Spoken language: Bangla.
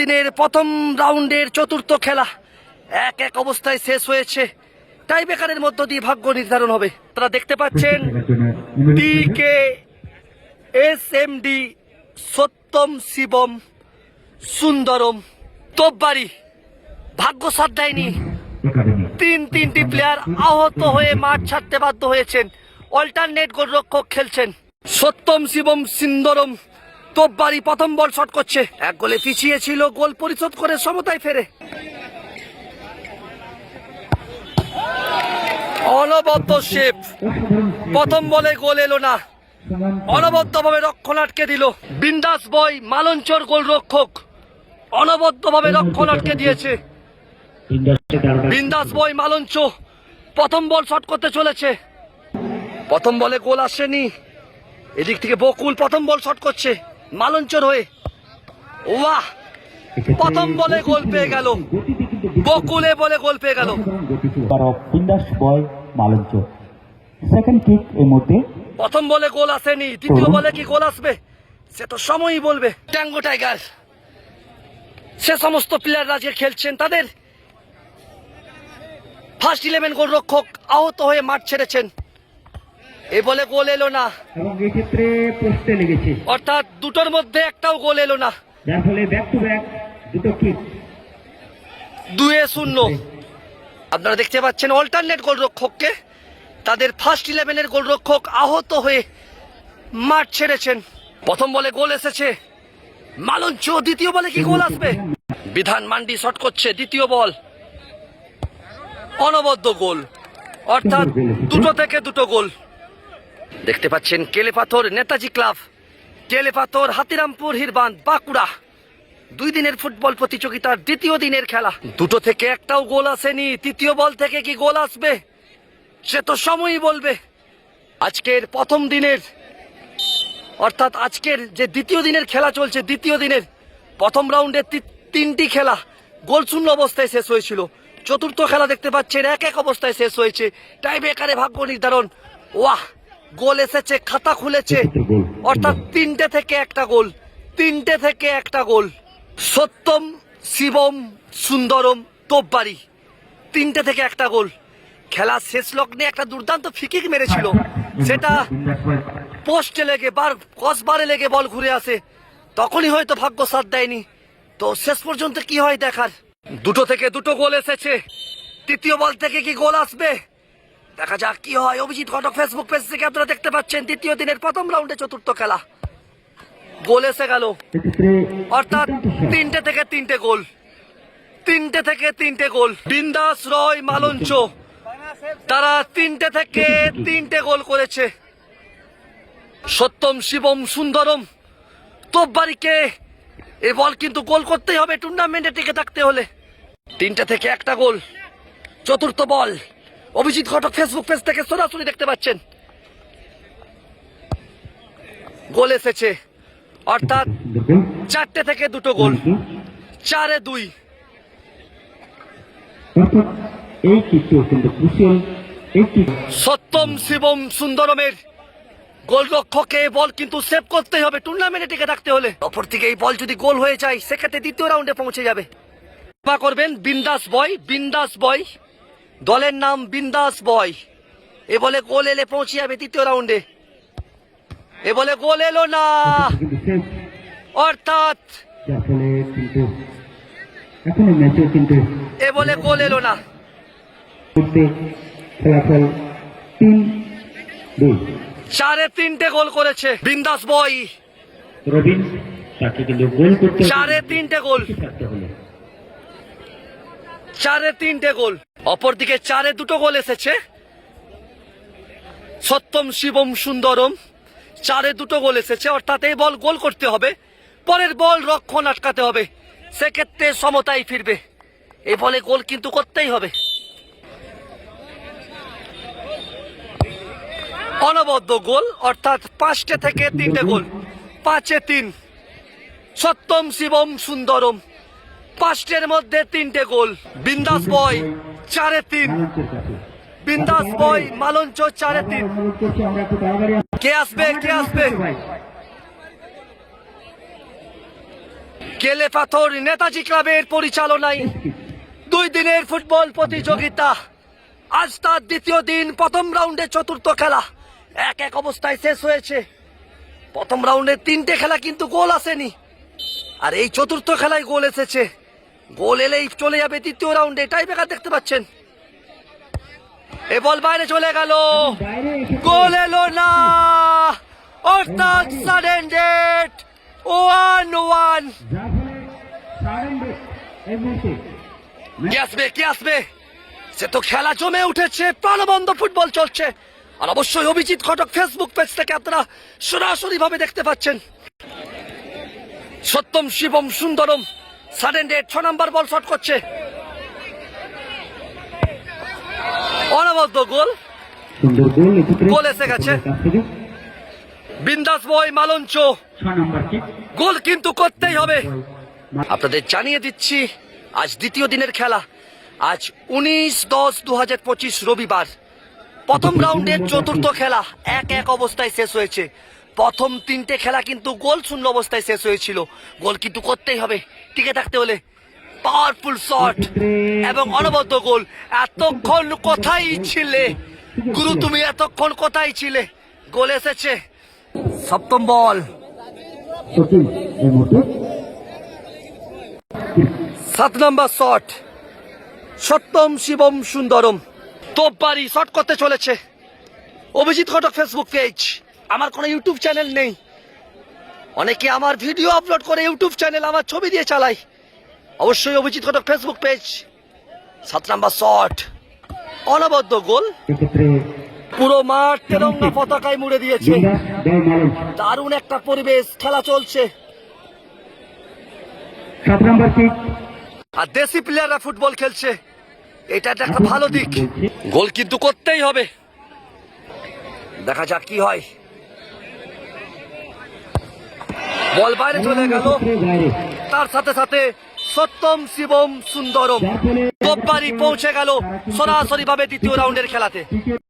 দিনের প্রথম রাউন্ডের চতুর্থ খেলা। এক এক অবস্থায় শেষ হয়েছে। টাই বেকারের মধ্য দিয়ে ভাগ্য নির্ধারণ হবে। তারা দেখতে পাচ্ছেন T K S M D Satyam Shivam Sundaram Topbari. ভাগ্য সাথ দেয়নি তিন তিনটি প্লেয়ার আহত হয়ে মাঠ ছাড়তে বাধ্য হয়েছেন। অল্টারনেট গোলরক্ষক খেলছেন। সত্যম শিবম সুন্দরম তোপবাড়ি প্রথম বল শট করছে। এক গোলে পিছিয়ে ছিল, গোল পরিশোধ করে সমতায় ফেরে। অনবদ্য শেপ। প্রথম বলে গোল এলো না। অনবদ্যভাবে রক্ষণ আটকে দিল। বিন্দাস বয়, মালঞ্চর গোলরক্ষক। অনবদ্যভাবে রক্ষণ আটকে দিয়েছে। বিন্দাস বয়, মালঞ্চ। প্রথম বল শট করতে চলেছে। প্রথম বলে গোল আসেনি। এদিক থেকে বকুল প্রথম বল শট করছে। মালঞ্চর হয়ে। ওয়াহ প্রথম বলে গোল পেয়ে গেল। বকুলে বলে গোল পেয়ে গেল। বিন্দাস বয় মালঞ্চ সেকেন্ড কিক এর মধ্যে প্রথম বলে গোল আসেনি দ্বিতীয় বলে কি গোল আসবে? সে তো সময়ই বলবে। ট্যাঙ্গো টাইগার সে সমস্ত প্লেয়াররা যে খেলছেন তাদের ফার্স্ট ইলেভেন গোলরক্ষক আহত হয়ে মাঠ ছেড়েছেন। এ বলে গোল এলো না। এবং এক্ষেত্রে পোস্টে লেগেছে। অর্থাৎ দুটোর মধ্যে একটাও গোল এলো না। যার ফলে ব্যাক টু ব্যাক দুটো কিক দুয়ে শূন্য। আপনারা দেখতে পাচ্ছেন অল্টারনেট গোলরক্ষককে। তাদের ফার্স্ট ইলেভেনের গোলরক্ষক আহত হয়ে মাঠ ছেড়েছেন। প্রথম বলে গোল এসেছে। মালঞ্চ দ্বিতীয় বলে কি গোল আসবে? বিধান মান্ডি শট করছে দ্বিতীয় বল। অনবদ্য গোল। অর্থাৎ দুটো থেকে দুটো গোল। দেখতে পাচ্ছেন কেলে পাথর নেতাজি ক্লাব, কেলে পাথর হাতিরামপুর হিরবান বাঁকুড়া। দুই দিনের ফুটবল প্রতিযোগিতার দ্বিতীয় দিনের খেলা। দুটো থেকে একটাও গোল আসেনি, তৃতীয় বল থেকে কি গোল আসবে? সে তো সময়ই বলবে। আজকের প্রথম দিনের, অর্থাৎ আজকের যে দ্বিতীয় দিনের খেলা চলছে, দ্বিতীয় দিনের প্রথম রাউন্ডের তি- তিনটি খেলা গোল শূন্য অবস্থায় শেষ হয়েছিল। চতুর্থ খেলা দেখতে পাচ্ছেন, এক এক অবস্থায় শেষ হয়েছে। টাই বেকারে ভাগ্য নির্ধারণ। ওয়াহ! গোল এসেছে খাতা খুলেছে। অর্থাৎ তিনটে থেকে একটা গোল। তিনটে থেকে একটা গোল। সত্যম শিবম সুন্দরম তোপবাড়ি। তিনটে থেকে একটা গোল। খেলা শেষ লগ্নে একটা দুর্দান্ত ফিকিক মেরেছিল। সেটা পোস্টে লেগে বার কসবারে লেগে বল ঘুরে আসে। তখনই হয়তো ভাগ্য সাথ দেয়নি। তো শেষ পর্যন্ত কি হয় দেখার? দুটো থেকে দুটো গোল এসেছে। তৃতীয় বল থেকে কি গোল আসবে? দেখা যাক কি হয়। অভিজিৎ ঘটক ফেসবুক পেজ থেকে আপনারা দেখতে পাচ্ছেন দ্বিতীয় দিনের প্রথম রাউন্ডে চতুর্থ খেলা। গোল এসে গেল। অর্থাৎ তিনটে থেকে তিনটে গোল। তিনটে থেকে তিনটে গোল। বিন্দাস রয় মালঞ্চ। তারা তিনটে থেকে তিনটে গোল করেছে। সত্যম, শিবম, সুন্দরম, তোপবাড়িকে এ বল কিন্তু গোল করতেই হবে। টুর্নামেন্টে টিকে থাকতে হলে। তিনটে থেকে একটা গোল। চতুর্থ বল। অভিজিৎ ঘটক ফেসবুক পেজ থেকে সরাসরি দেখতে পাচ্ছেন। গোল এসেছে। অর্থাৎ চারটে থেকে দুটো গোল। চারে দুই। সত্যম শিবম সুন্দরমের গোলরক্ষকে বল কিন্তু সেভ করতেই হবে টুর্নামেন্টে টিকে থাকতে হলে। অপর থেকে এই বল যদি গোল হয়ে যায় সেক্ষেত্রে দ্বিতীয় রাউন্ডে পৌঁছে যাবে। করবেন বিন্দাস বয় বিন্দাস বয়। দলের নাম বিন্দাস বয়। এ বলে গোল এলে পৌঁছে যাবে তৃতীয় রাউন্ডে। এ বলে গোল এলো না। অর্থাৎ এ বলে গোল এলো না। করতে ফলাফল তিন চারে তিনটে গোল করেছে বিন্দাস বয়। রবিন তাকে কিন্তু গোল করতে চারে তিনটে গোল। চারে তিনটে গোল। অপরদিকে চারে দুটো গোল এসেছে। সত্যম, শিবম, সুন্দরম, চারে দুটো গোল এসেছে। অর্থাৎ এই বল গোল করতে হবে। পরের বল রক্ষণ আটকাতে হবে। সেক্ষেত্রে সমতাই ফিরবে। এই বলে গোল কিন্তু করতেই হবে। অনবদ্য গোল, অর্থাৎ পাঁচটে থেকে তিনটে গোল। পাঁচে তিন। সত্যম, শিবম, সুন্দরম। পাঁচটের মধ্যে তিনটে গোল। বিন্দাস বয়, চারে তিন। বিন্দাস বয়, মালঞ্চ চারে তিন। কে আসবে কে আসবে? কেলে পাথর, নেতাজি ক্লাবের পরিচালনায় দুই দিনের ফুটবল প্রতিযোগিতা। আজ তার দ্বিতীয় দিন, প্রথম রাউন্ডে চতুর্থ খেলা। এক এক অবস্থায় শেষ হয়েছে। প্রথম রাউন্ডে তিনটে খেলা কিন্তু গোল আসেনি। আর এই চতুর্থ খেলায় গোল এসেছে। গোল এলেই চলে যাবে তৃতীয় রাউন্ডে, টাই বেকার দেখতে পাচ্ছেন। এ বল বাইরে চলে গেল। গোল এলো না। অর্থাৎ সাডেন ডেট ওয়ান ওয়ান। কে আসবে কে আসবে? সে তো খেলা জমে উঠেছে প্রাণবন্ধ ফুটবল চলছে। আর অবশ্যই অভিজিৎ ঘটক ফেসবুক পেজ থেকে আপনারা সরাসরি ভাবে দেখতে পাচ্ছেন। সত্যম, শিবম, সুন্দরম সাডেন ডেট ছ নম্বর বল শট করছে। অনবদ্য গোল। গোল এসে গেছে। বিন্দাস বয় মালঞ্চ। গোল কিন্তু করতেই হবে। আপনাদের জানিয়ে দিচ্ছি আজ দ্বিতীয় দিনের খেলা। আজ উনিশ দশ দু হাজার পঁচিশ রবিবার। প্রথম রাউন্ডের চতুর্থ খেলা। এক এক অবস্থায় শেষ হয়েছে। প্রথম তিনটে খেলা কিন্তু গোল শূন্য অবস্থায় শেষ হয়েছিল। গোল কিন্তু করতেই হবে। টিকে থাকতে হলে পাওয়ারফুল শট এবং অনবদ্য গোল। এতক্ষণ কোথায় ছিলে? গুরু তুমি এতক্ষণ কোথায় ছিলে? গোল এসেছে। সপ্তম বল। সাত number shot Satyam Shivam Sundaram. Topbari shot করতে চলেছে। অভিজিৎ ঘটক ফেসবুক পেজ আমার কোনো ইউটিউব চ্যানেল নেই। অনেকে আমার ভিডিও আপলোড করে ইউটিউব চ্যানেল আমার ছবি দিয়ে চালাই অবশ্যই অভিজিৎ ঘটক ফেসবুক পেজ সাত নম্বর শট অনবদ্য গোল। পুরো মাঠ তেরঙ্গা পতাকায় মুড়ে দিয়েছে। দারুণ একটা পরিবেশ খেলা চলছে। আর দেশি প্লেয়াররা ফুটবল খেলছে। এটা একটা ভালো দিক। গোল কিন্তু করতেই হবে। দেখা যাক কি হয়। বল বাইরে চলে গেল। তার সাথে সাথে সত্যম শিবম সুন্দরম। যার পৌঁছে গেল সরাসরি ভাবে দ্বিতীয় রাউন্ডের খেলাতে।